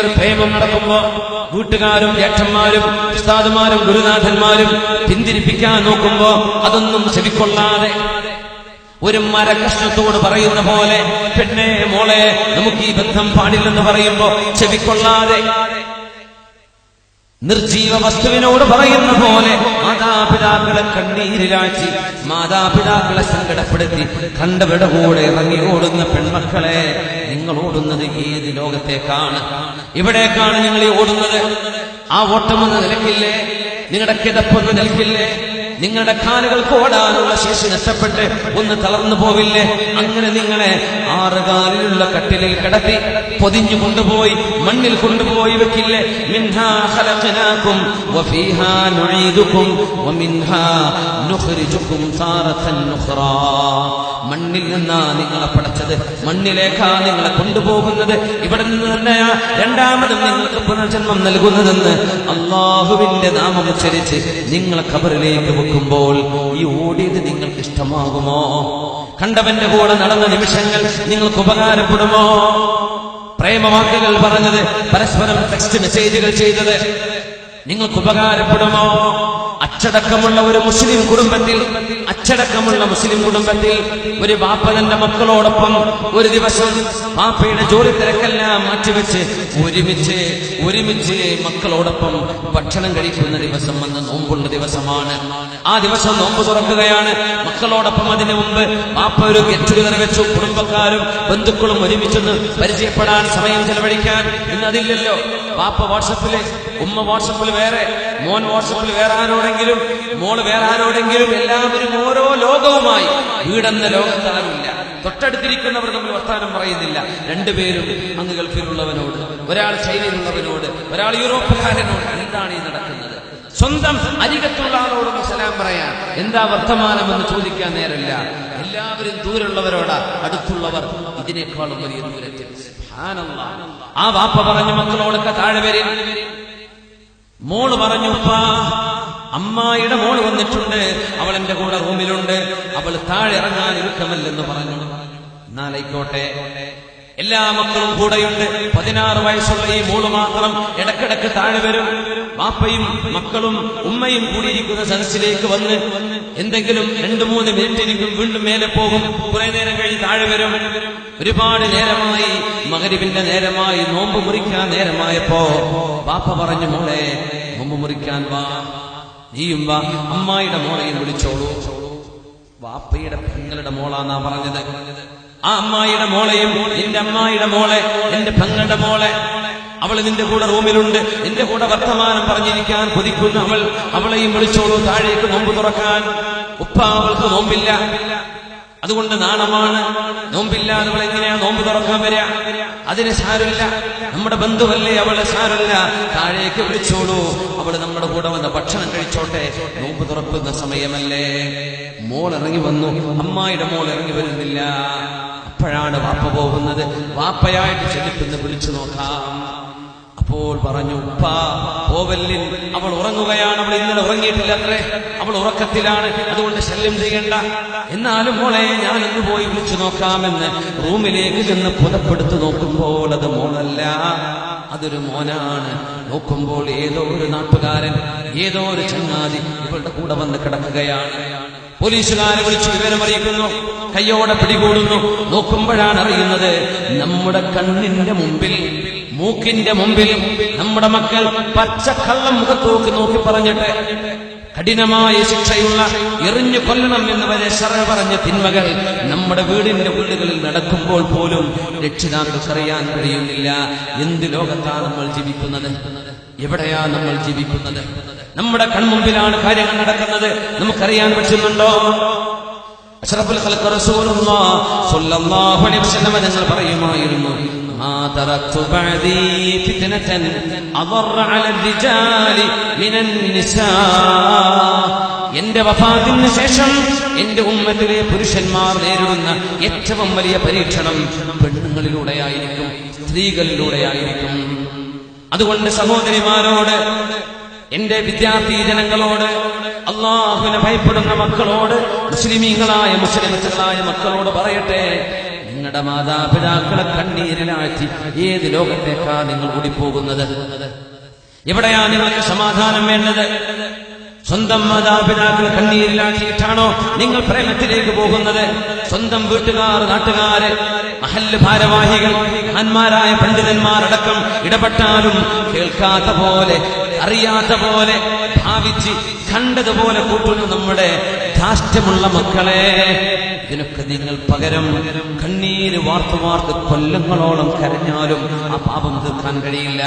പ്രേമം നടക്കുമ്പോ വീട്ടുകാരും രക്ഷന്മാരും ഉസ്താദുമാരും ഗുരുനാഥന്മാരും പിന്തിരിപ്പിക്കാൻ നോക്കുമ്പോ അതൊന്നും ചെവിക്കൊള്ളാതെ ഒരു മരകഷ്ണത്തോട് പറയുന്ന പോലെ പെണ്ണെ മോളെ നമുക്ക് ഈ ബന്ധം പാടില്ലെന്ന് പറയുമ്പോ ചെവിക്കൊള്ളാതെ നിർജീവ വസ്തുവിനോട് പറയുന്ന പോലെ മാതാപിതാക്കളെ കണ്ണീരിലാഴ്ച മാതാപിതാക്കളെ സങ്കടപ്പെടുത്തി കണ്ടവരുടെ കൂടെ ഇറങ്ങി ഓടുന്ന പെൺമക്കളെ നിങ്ങൾ ഓടുന്നത് ഏത് ലോകത്തേക്കാണ്? ഇവിടേക്കാണ് നിങ്ങൾ ഈ ഓടുന്നത്. ആ ഓട്ടമൊന്ന് നിലക്കില്ലേ? നിങ്ങളുടെ കിതപ്പൊന്ന് നിൽക്കില്ലേ നിങ്ങളുടെ കാലുകൾക്ക് ഓടാനുള്ള ശേഷി നഷ്ടപ്പെട്ട് ഒന്ന് തളർന്നു പോവില്ലേ? അങ്ങനെ നിങ്ങളെ ആറ് കാലിലുള്ള കട്ടിലിൽ കിടത്തി പൊതിഞ്ഞു കൊണ്ടുപോയി മണ്ണിൽ കൊണ്ടുപോയി വെക്കില്ലേ? മണ്ണിൽ നിന്നാ നിങ്ങളെ പടച്ചത് മണ്ണിലേക്കാ നിങ്ങളെ കൊണ്ടുപോകുന്നത്. ഇവിടെ നിന്ന് തന്നെയാ രണ്ടാമതും നിങ്ങൾക്ക് പുനർജന്മം നൽകുന്നതെന്ന് അള്ളാഹുവിന്റെ നാമം ഉച്ചരിച്ച് നിങ്ങളെ ഖബറിലേക്ക് വെക്കുമ്പോൾ ഈ ഓടിയത് നിങ്ങൾക്ക് ഇഷ്ടമാകുമോ? കണ്ടവന്റെ കൂടെ നടന്ന നിമിഷങ്ങൾ നിങ്ങൾക്ക് ഉപകാരപ്പെടുമോ? പ്രേമവാക്കുകൾ പറഞ്ഞത് പരസ്പരം ടെക്സ്റ്റ് മെസ്സേജുകൾ ചെയ്തത് നിങ്ങൾക്ക് ഉപകാരപ്പെടുമോ? അച്ചടക്കമുള്ള ഒരു മുസ്ലിം കുടുംബത്തിൽ അച്ചടക്കമുള്ള മുസ്ലിം കുടുംബത്തിൽ ഒരു ബാപ്പ തന്റെ മക്കളോടൊപ്പം ഒരു ദിവസം ബാപ്പയുടെ ജോലി തിരക്കെല്ലാം മാറ്റിവെച്ച് ഒരുമിച്ച് ഒരുമിച്ച് മക്കളോടൊപ്പം ഭക്ഷണം കഴിക്കുന്ന ദിവസം വന്ന് നോമ്പുള്ള ദിവസമാണ്. ആ ദിവസം നോമ്പ് തുറക്കുകയാണ്. മക്കളോടൊപ്പം അതിനു മുമ്പ് ബാപ്പ ഒരു ഗെറ്റ് ടുഗദർ വെച്ചു. കുടുംബക്കാരും ബന്ധുക്കളും ഒരുമിച്ചൊന്ന് പരിചയപ്പെടാൻ സമയം ചെലവഴിക്കാൻ. ഇന്നതില്ലല്ലോ ബാപ്പ വാട്സപ്പിൽ ഉമ്മ വാട്സപ്പിൽ വേറെ മോൻ വാട്സപ്പിൽ വേറെ ആരോടെങ്കിലും മോൾ വേറെ ആരോടെങ്കിലും എല്ലാവരും ഓരോ ലോകവുമായി വീടെന്ന ലോകത്താരുമില്ല തൊട്ടടുത്തിരിക്കുന്നവർ തമ്മിൽ വർത്താനം പറയുന്നില്ല. രണ്ടുപേരും അങ്ങ് ഗൾഫിലുള്ളവനോട് ഒരാൾ ചൈനയിലുള്ളവനോട് ഒരാൾ യൂറോപ്പുകാരനോട് എന്താണ് ഈ നടക്കുന്നത്? സ്വന്തം അരികത്തുള്ള ആളോടൊന്ന് സലാം പറയാൻ എന്താ വർത്തമാനമെന്ന് ചോദിക്കാൻ നേരമില്ല. എല്ലാവരും ദൂരമുള്ളവരോടാ അടുത്തുള്ളവർ ഇതിനേക്കാളും വലിയ ദൂരത്തിൽ. ആ വാപ്പ പറഞ്ഞു മക്കളോടൊക്കെ താഴെ വരും. മോൾ പറഞ്ഞു അമ്മായിയുടെ മോൾ വന്നിട്ടുണ്ട്. അവൾ എന്റെ കൂടെ റൂമിലുണ്ട്. അവൾ താഴെ ഇറങ്ങാൻ ഇരുക്കമല്ലെന്ന് പറഞ്ഞു. എന്നാലായിക്കോട്ടെ. എല്ലാ മക്കളും കൂടെയുണ്ട്. പതിനാറ് വയസ്സുള്ള ഈ മൂൾ മാത്രം ഇടക്കിടക്ക് താഴെ വരും. വാപ്പയും മക്കളും ഉമ്മയും കൂടിയിരിക്കുന്ന സദസ്സിലേക്ക് വന്ന് എന്തെങ്കിലും രണ്ടു മൂന്ന് മിനിറ്റ് ഇരിക്കും വീണ്ടും മേലെ പോകും. കുറെ നേരം കഴിഞ്ഞ് താഴെ വരും. ഒരുപാട് നേരമായി മകരിവിന്റെ നേരമായി നോമ്പ് മുറിക്കാൻ നേരമായപ്പോ വാപ്പ പറഞ്ഞു മോളെ നോമ്പ് മുറിക്കാൻ വാ. നീയും വാ. അമ്മായിയുടെ മോളെയും വിളിച്ചോളൂ. വാപ്പയുടെ പെങ്ങളുടെ മോളാന്നാ പറഞ്ഞത്. ആ അമ്മായിയുടെ മോളെയും എന്റെ അമ്മായിയുടെ മോളെ എന്റെ പെങ്ങളുടെ മോളെ. അവൾ നിന്റെ കൂടെ റൂമിലുണ്ട്. നിന്റെ കൂടെ വർത്തമാനം പറഞ്ഞിരിക്കാൻ കൊതിക്കുന്ന അവൾ. അവളെയും വിളിച്ചോളൂ താഴേക്ക് നോമ്പ് തുറക്കാൻ. ഉപ്പ അവൾക്ക് നോമ്പില്ല. അതുകൊണ്ട് നാണമാണ്. നോമ്പില്ലാതെ അവൾ എങ്ങനെയാ നോമ്പ് തുറക്കാൻ വരിക? അതിന് സാരമില്ല. നമ്മുടെ ബന്ധുവല്ലേ അവൾ? സാരമില്ല. താഴേക്ക് വിളിച്ചോളൂ. അവൾ നമ്മുടെ കൂടെ വന്ന് ഭക്ഷണം കഴിച്ചോട്ടെ. നോമ്പ് തുറക്കുന്ന സമയമല്ലേ. മോൾ ഇറങ്ങി വന്നു. അമ്മായിയുടെ മോൾ ഇറങ്ങി വരുന്നില്ല. അപ്പോഴാണ് വാപ്പ പോകുന്നത്. വാപ്പയായിട്ട് ചെല്ലിപ്പെന്ന് വിളിച്ചു നോക്കാം. അപ്പോൾ പറഞ്ഞു ഉപ്പ പോവല്ലിൻ അവൾ ഉറങ്ങുകയാണ്. അവൾ ഇന്നലെ ഉറങ്ങിയിട്ടില്ല അത്രേ. അവൾ ഉറക്കത്തിലാണ്. അതുകൊണ്ട് ശല്യം ചെയ്യണ്ട. എന്നാലും മോളെ ഞാൻ ഇന്ന് പോയി വിളിച്ചു നോക്കാമെന്ന് റൂമിലേക്ക് ചെന്ന് പുതപ്പെടുത്തു നോക്കുമ്പോൾ അത് മോളല്ല. അതൊരു മോനാണ്. നോക്കുമ്പോൾ ഏതോ ഒരു നാട്ടുകാരൻ ഏതോ ഒരു ചങ്ങാതി ഇവളുടെ കൂടെ വന്ന് കിടക്കുകയാണ്. പോലീസുകാരെ വിളിച്ച് വിവരമറിയിക്കുന്നു കയ്യോടെ പിടികൂടുന്നു. നോക്കുമ്പോഴാണ് അറിയുന്നത് നമ്മുടെ കണ്ണിന്റെ മുമ്പിൽ മൂക്കിന്റെ മുമ്പിൽ നമ്മുടെ മക്കൾ പച്ചക്കള്ളം മുഖത്ത് നോക്കി പറഞ്ഞിട്ട് കഠിനമായ ശിക്ഷയുള്ള എറിഞ്ഞു കൊല്ലണം എന്ന് വരെ ശറ പറഞ്ഞ തിന്മകൾ നമ്മുടെ വീടിന്റെ ഉള്ളുകളിൽ നടക്കുമ്പോൾ പോലും രക്ഷിതാക്കൾക്കറിയാൻ കഴിയുന്നില്ല. എന്ത് ലോകത്താണ് നമ്മൾ ജീവിക്കുന്നത്? എവിടെയാ നമ്മൾ ജീവിക്കുന്നത്? നമ്മുടെ കൺമുമ്പിലാണ് കാര്യങ്ങൾ നടക്കുന്നത്. നമുക്കറിയാൻ പറ്റുന്നുണ്ടോ? അഷറഫുൽ സ്വല്ലല്ലാഹു അലൈഹി വസല്ലം പറയുമായിരുന്നു. മാ തറക്തു ബഅദി ഫിത്നതൻ അദറ അല الرجال മിനൻ നിസാ എന്റെ വഫാത്തിന് ശേഷം എന്റെ ഉമ്മത്തിലെ പുരുഷന്മാർ നേരിടുന്ന ഏറ്റവും വലിയ പരീക്ഷണം പെണ്ണുങ്ങളിലൂടെയായിരിക്കും സ്ത്രീകളിലൂടെയായിരിക്കും അതുകൊണ്ട് സഹോദരിമാരോട് എന്റെ വിദ്യാർത്ഥി ജനങ്ങളോട് അള്ളാഹുവിനെ ഭയപ്പെടുന്ന മക്കളോട് മുസ്ലിമീങ്ങളായ മുസ്ലിമത്തുകളായ മക്കളോട് പറയട്ടെ നിങ്ങൾ നിങ്ങളുടെ മാതാപിതാക്കളെ കണ്ണീരിലാഴ്ത്തി ഏത് ലോകത്തേക്കാ നിങ്ങൾ ഓടിപ്പോകുന്നത്? എവിടെയാ നിങ്ങൾക്ക് സമാധാനം വേണ്ടത്? സ്വന്തം മാതാപിതാക്കൾ കണ്ണീരിലാക്കിയിട്ടാണോ നിങ്ങൾ പ്രേമത്തിലേക്ക് പോകുന്നത്? സ്വന്തം വീട്ടുകാർ നാട്ടുകാര് മഹല്ല് ഭാരവാഹികൾ മഹാന്മാരായ പണ്ഡിതന്മാരടക്കം ഇടപെട്ടാലും കേൾക്കാത്ത പോലെ അറിയാത്ത പോലെ ഭാവിച്ച് കണ്ടതുപോലെ കൂട്ടുന്നു നമ്മുടെ ധാഷ്ട്യമുള്ള മക്കളെ ഇതിനൊക്കെ നിങ്ങൾ പകരം കണ്ണീര് വാർത്തു വാർത്ത് കൊല്ലങ്ങളോളം കരഞ്ഞാലും ആ പാപം തീർക്കാൻ കഴിയില്ല.